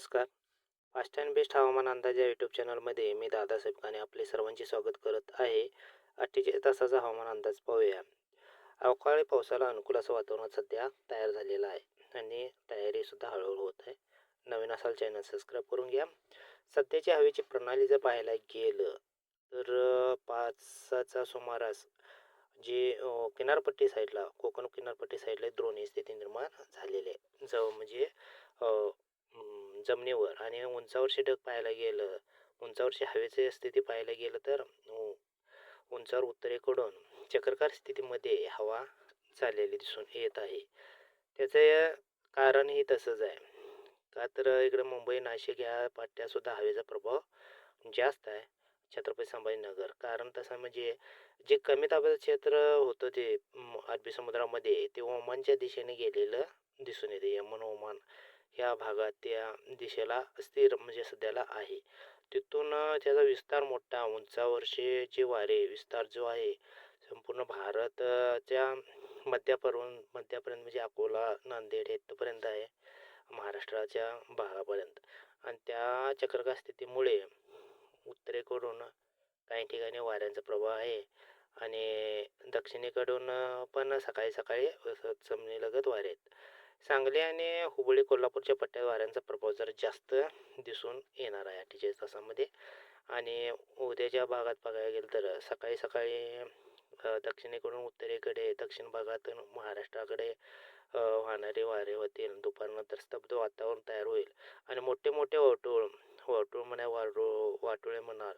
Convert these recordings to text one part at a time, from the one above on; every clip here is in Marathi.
नमस्कार. फास्ट अँड बेस्ट हवामान अंदाज या यूट्यूब चॅनलमध्ये मी दादासाहेब काने आपले सर्वांचे स्वागत करत आहे. अठ्ठेचाळीस तासाचा हवामान अंदाज पाहूया. अवकाळी पावसाला अनुकूल असं वातावरण सध्या तयार झालेलं आहे आणि तयारीसुद्धा हळूहळू होत आहे. नवीन असाल चॅनल सबस्क्राईब करून घ्या. सध्याची हवेची प्रणाली जर पाहायला गेलं तर पाचचा सुमारास जे किनारपट्टी साईडला कोकण किनारपट्टी साईडला द्रोणी स्थिती निर्माण झालेली आहे. जवळ म्हणजे जमिनीवर आणि उंचावरचे ढग पाहायला गेलं उंचावरची हवेची स्थिती पाहायला गेलं तर उंचावर उत्तरेकडून चक्रकार स्थितीमध्ये हवा चाललेली दिसून येत आहे. त्याचं कारणही तसंच आहे. का तर इकडं मुंबई नाशिक ह्या पट्ट्यासुद्धा हवेचा प्रभाव जास्त आहे छत्रपती संभाजीनगर. कारण तसं म्हणजे जे कमी दाबाचं क्षेत्र होतं ते अरबी समुद्रामध्ये ते ओमानच्या दिशेने गेलेलं दिसून येते. यमन ओमान ह्या भागात त्या दिशेला स्थिर म्हणजे सध्याला आहे. तिथून त्याचा विस्तार मोठा उंचावरचे जे वारे विस्तार जो आहे संपूर्ण भारताच्या मध्यापर्यंत मध्यापर्यंत म्हणजे अकोला नांदेड इथपर्यंत आहे महाराष्ट्राच्या भागापर्यंत. आणि त्या चक्रकार स्थितीमुळे उत्तरेकडून काही ठिकाणी वाऱ्यांचा प्रभाव आहे आणि दक्षिणेकडून पण सकाळी सकाळी असं जमिनीलगत वारे आहेत. सांगली आणि हुबळी कोल्हापूरच्या पट्ट्यात वाऱ्यांचा प्रभाव जर जास्त दिसून येणार आहे अठ्ठेचाळीस तासामध्ये. आणि उद्याच्या भागात बघायला गेलं तर सकाळी सकाळी दक्षिणेकडून उत्तरेकडे दक्षिण भागातून महाराष्ट्राकडे वाहणारे वारे होतील. दुपारनंतर स्तब्ध वातावरण तयार होईल. आणि मोठे मोठे वाटोळ वाटोळ म्हणा वाटो वाटोळे म्हणाल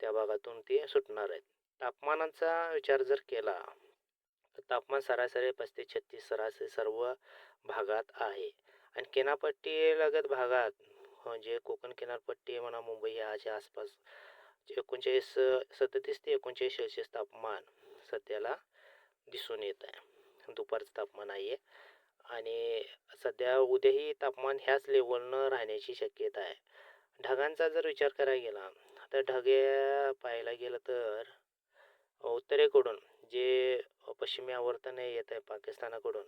त्या भागातून ते सुटणार आहेत. तापमानाचा विचार जर केला तर तापमान सरासरी पस्तीस छत्तीस सरासरी सर्व भागात आहे. आणि किनारपट्टी लगत भागात म्हणजे कोकण किनारपट्टी म्हणा मुंबई ह्याच्या आसपास एकोणचाळीस सदतीस ते एकोणचाळीस सेल्सिअस तापमान सध्याला दिसून येत आहे. दुपारचं तापमान आहे. आणि सध्या उद्याही तापमान ह्याच लेवलनं राहण्याची शक्यता आहे. ढगांचा जर विचार करायला गेला तर ढगे पाहायला गेलं तर उत्तरेकडून जे पश्चिमी आवर्तन येत आहे पाकिस्तानाकडून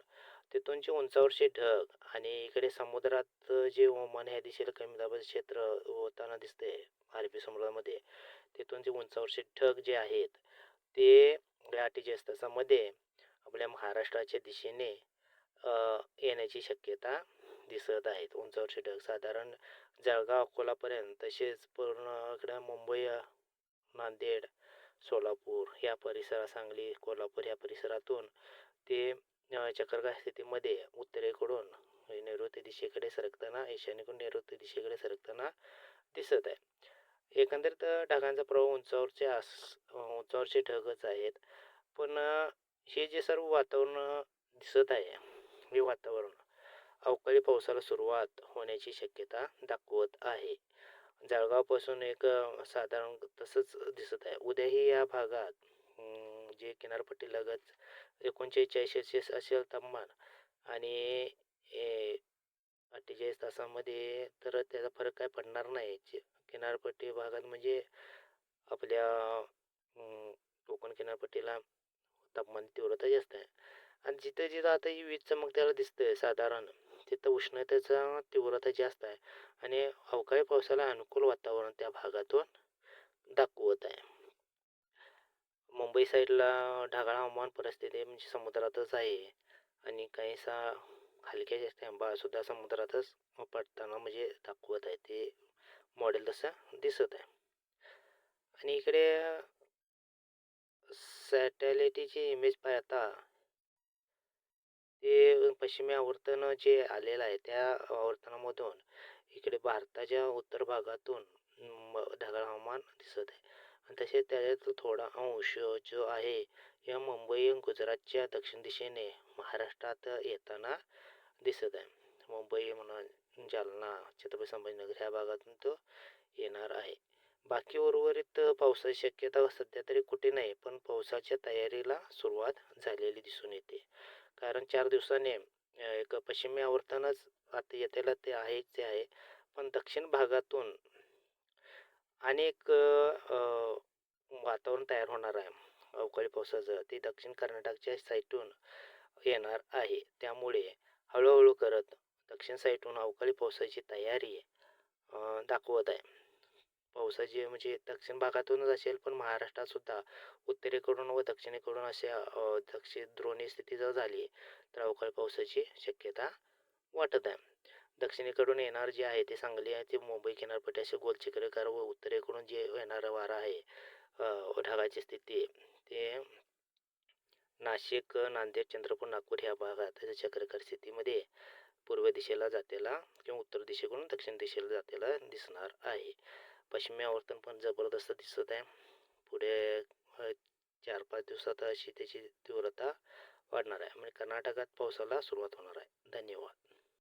तिथूनचे उंचावरचे ढग आणि इकडे समुद्रात जे ओमान ह्या दिशेला कमी दाबाचे क्षेत्र होताना दिसते अरबी समुद्रामध्ये. तिथून जे उंचावरचे ढग जे आहेत ते या अठ्ठेचाळीस तासामध्ये आपल्या महाराष्ट्राच्या दिशेने येण्याची शक्यता दिसत आहेत. उंचावरचे ढग साधारण जळगाव अकोलापर्यंत तसेच पूर्ण इकडं मुंबई नांदेड सोलापूर या परिसरात सांगली कोल्हापूर या परिसरातून ते अ, स्थितीमध्ये उत्तरेकडून नैऋत्य दिशेकडे सरकताना ईशान्येकडून नैऋत्य दिशेकडे सरकताना दिसत आहे. एकंदरीत ढगांचा प्रभाव उंचावरचे आस उंचावरचे ढगच आहेत. पण हे जे सर्व वातावरण दिसत आहे हे वातावरण अवकाळी पावसाला सुरुवात होण्याची शक्यता दाखवत आहे. जळगावपासून एक साधारण तसंच दिसत आहे. उद्याही या भागात जे किनारपट्टी लगत एकोणचेचाळीस सेल्सिअस असेल तापमान आणि अठ्ठेचाळीस तासामध्ये तर त्याचा फरक काय पडणार नाही. जे किनारपट्टी भागात म्हणजे आपल्या कोकण किनारपट्टीला तापमान तीव्रता जास्त आहे. आणि जिथं जिथं आता ही वीज चमकत्याला दिसतंय साधारण तिथं उष्णतेचा तीव्रता जास्त आहे. आणि अवकाळी पावसाला अनुकूल वातावरण त्या भागातून दाखवत आहे. मुंबई साईडला ढगाळ हवामान परिस्थिती म्हणजे समुद्रातच आहे. आणि काहीसा हलक्या थेंबासुद्धा समुद्रातच पडताना म्हणजे दाखवत आहे. ते मॉडेल तसं दिसत आहे. आणि इकडे सॅटेलाइटची इमेज पाहता ते पश्चिमी आवर्तन जे आलेलं आहे त्या आवर्तनामधून इकडे भारताच्या उत्तर भागातून म, ढगाळ हवामान दिसत आहे. तसेच त्याच्यात थोडा अंश जो आहे या मुंबई आणि गुजरातच्या दक्षिण दिशेने महाराष्ट्रात येताना दिसत आहे. मुंबई म्हणा जालना छत्रपती संभाजीनगर ह्या भागातून तो येणार आहे. बाकी उर्वरित पावसाची शक्यता सध्या तरी कुठे नाही पण पावसाच्या तयारीला सुरुवात झालेली दिसून येते. कारण चार दिवसाने एक पश्चिमी आवर्तनच आता येतेला ते आहेच ते आहे. पण दक्षिण भागातून अनेक वातावरण तयार होणार आहे. अवकाळी पावसाचं. ते दक्षिण कर्नाटकच्या साईटून येणार आहे. त्यामुळे हळूहळू करत दक्षिण साईटून अवकाळी पावसाची तयारी दाखवत आहे. पावसाची म्हणजे दक्षिण भागातूनच असेल पण महाराष्ट्रातसुद्धा उत्तरेकडून व दक्षिणेकडून अशा दक्षिण द्रोणी स्थिती जर झाली तर अवकाळी पावसाची शक्यता वाटत आहे. दक्षिणेकडून येणार जे आहे ते सांगली आहे ते मुंबई किनारपट्टी असे गोलचक्राकार व उत्तरेकडून जे येणारा वारा आहे ढगाची स्थिती ते नाशिक नांदेड चंद्रपूर नागपूर ह्या भागात त्याच्या चक्राकार स्थितीमध्ये पूर्व दिशेला जातेला किंवा उत्तर दिशेकडून दक्षिण दिशेला जातेला दिसणार आहे. पश्चिमी आवर्तन पण जबरदस्त दिसत आहे. पुढे चार पाच दिवसात अशी त्याची तीव्रता वाढणार आहे. म्हणजे कर्नाटकात पावसाला सुरुवात होणार आहे. धन्यवाद.